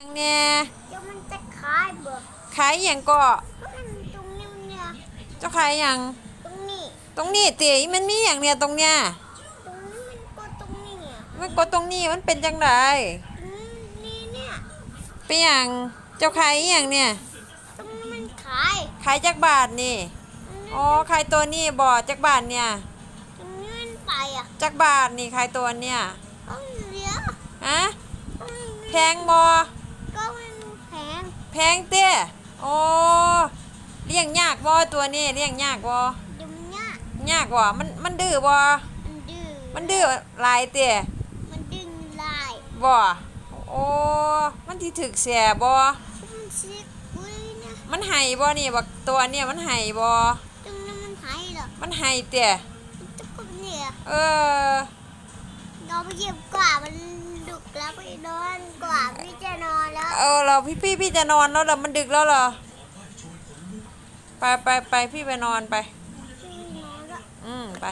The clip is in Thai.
อย่างเนี่ยเดี๋ยวมันจะคายเบิกขายอย่างก็ก็มันตรงนี้เนี่ยเจ้าขายอย่างตรงนี้ ตรงนี้เตี๋ยมันมีอย่างเนี่ยตรงเนี้ยตรงนี้มันก็ตรงนี้เนี่ยมันก็ตรงนี้มันเป็นจังไดตรงนี้เนี่ยเป็นอย่างเจ้าขายอหย่างเนี่ยตรงนี้มันขายขายจักบาทนี่ตรงนี้อ๋อขายตัวนี้บ่จักบาทเนี่ยตรงนี้มันไปอะจักบาทนี่ขายตัวเนี่ยก็เหลือฮะก็มันแพงบ่ก็มันแพงแพงเต้โอ้เลี้ยงยากบ่ตัวนี้เลี้ยงยากบ่เดี๋ยวมันเนี่ยยากบ่มันมันดื้อบ่มันดื้อมันดื้อหลายเต้มันดึงลายบ่โอ้มันสิถึกแสบ่มันซิกกุยเนี่ยมันไห้บ่นี่บักตัวเนี่ยมันไห้บ่ตรงนี้มันหายเหรอมันไห้เต้มันจะกุเนี่ยเออเราไปเหยียบกว่ามันดุกแล้วไปนอนก เออเราพี่พี่พี่จะนอนแล้วเหรอมันดึกแล้วเหรอไปไปไปพี่ไปนอนไปพี่นอนแล้วอืมไป